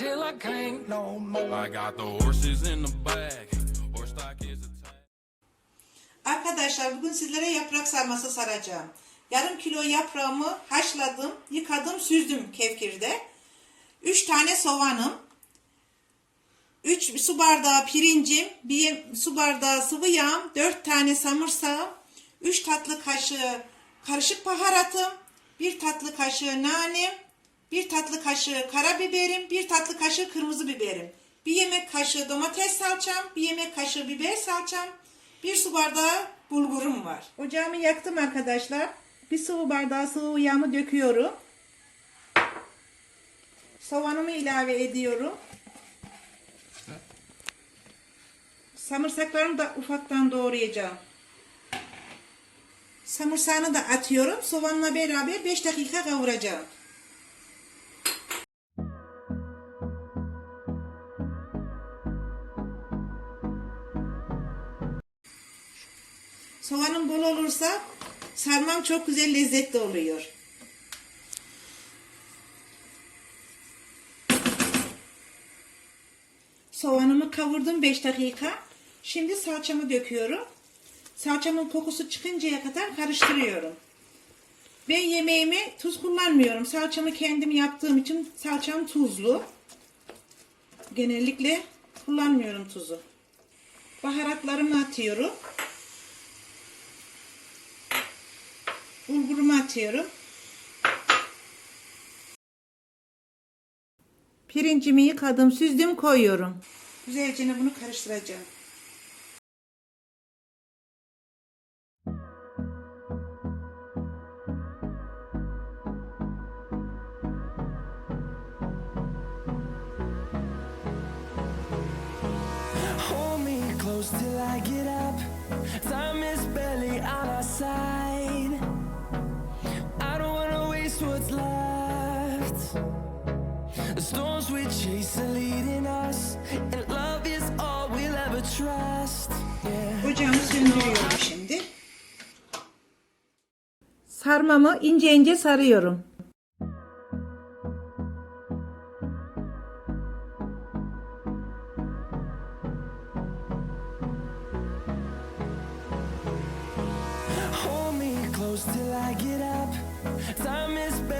till I can't no more. I got the horses in the back. Arkadaşlar bugün sizlere yaprak sarması saracağım. Yarım kilo yaprağımı haşladım, yıkadım, süzdüm kevkirde. 3 tane soğanım, 3 su bardağı pirincim, 1 su bardağı sıvı yağım, 4 tane samırsağım, 3 tatlı kaşığı karışık baharatım, 1 tatlı kaşığı nanem, 1 tatlı kaşığı karabiberim, 1 tatlı kaşığı kırmızı biberim, 1 yemek kaşığı domates salçam, 1 yemek kaşığı biber salçam, 1 su bardağı bulgurum var. Ocağımı yaktım arkadaşlar. Bir su bardağı sıvı yağımı döküyorum. Soğanımı ilave ediyorum. Samırsaklarımı da ufaktan doğrayacağım. Samırsağını da atıyorum. Soğanla beraber 5 dakika kavuracağım. Soğanım bol olursa sarmam çok güzel lezzetli oluyor. Soğanımı kavurdum 5 dakika. Şimdi salçamı döküyorum. Salçamın kokusu çıkıncaya kadar karıştırıyorum. Ben yemeğime tuz kullanmıyorum. Salçamı kendim yaptığım için salçam tuzlu. Genellikle kullanmıyorum tuzu. Baharatlarımı atıyorum. Bulgurumu atıyorum. Pirincimi yıkadım, süzdüm, koyuyorum. Güzelce bunu karıştıracağım. Left. The storms we chase are leading us, and love is all we'll ever trust. Yeah. Ocağımı söndürüyorum şimdi. Sarmamı ince ince sarıyorum. Hold me close till I get up. Time is barely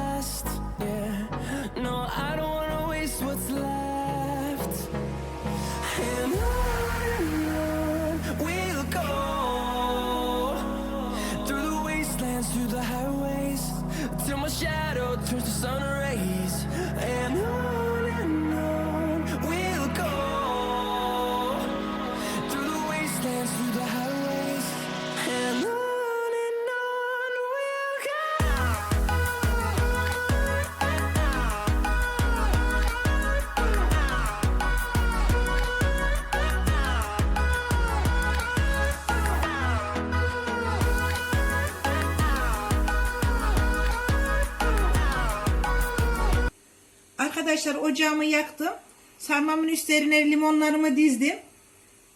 Arkadaşlar ocağımı yaktım. Sarmamın üstlerine limonlarımı dizdim.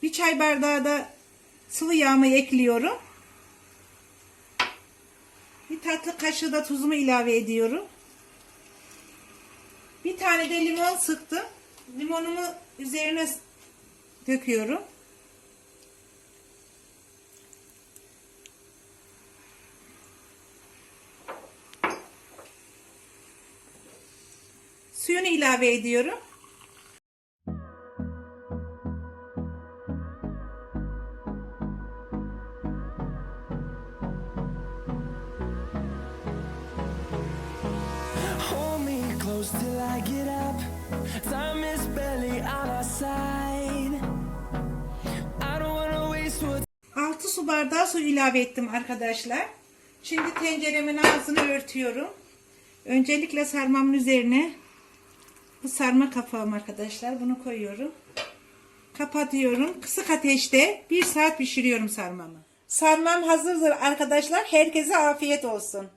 Bir çay bardağı da sıvı yağımı ekliyorum. Bir tatlı kaşığı da tuzumu ilave ediyorum. Bir tane de limon sıktım. Limonumu üzerine döküyorum. Suyunu ilave ediyorum. Till I get up. Time is barely on our side. I don't wanna waste what's 6 su bardağı su ilave ettim arkadaşlar. Şimdi tenceremin ağzını örtüyorum. Öncelikle sarmamın üzerine bu sarma kapağım arkadaşlar. Bunu koyuyorum. Kapatıyorum. Kısık ateşte 1 saat pişiriyorum sarmamı. Sarmam hazırdır arkadaşlar. Herkese afiyet olsun.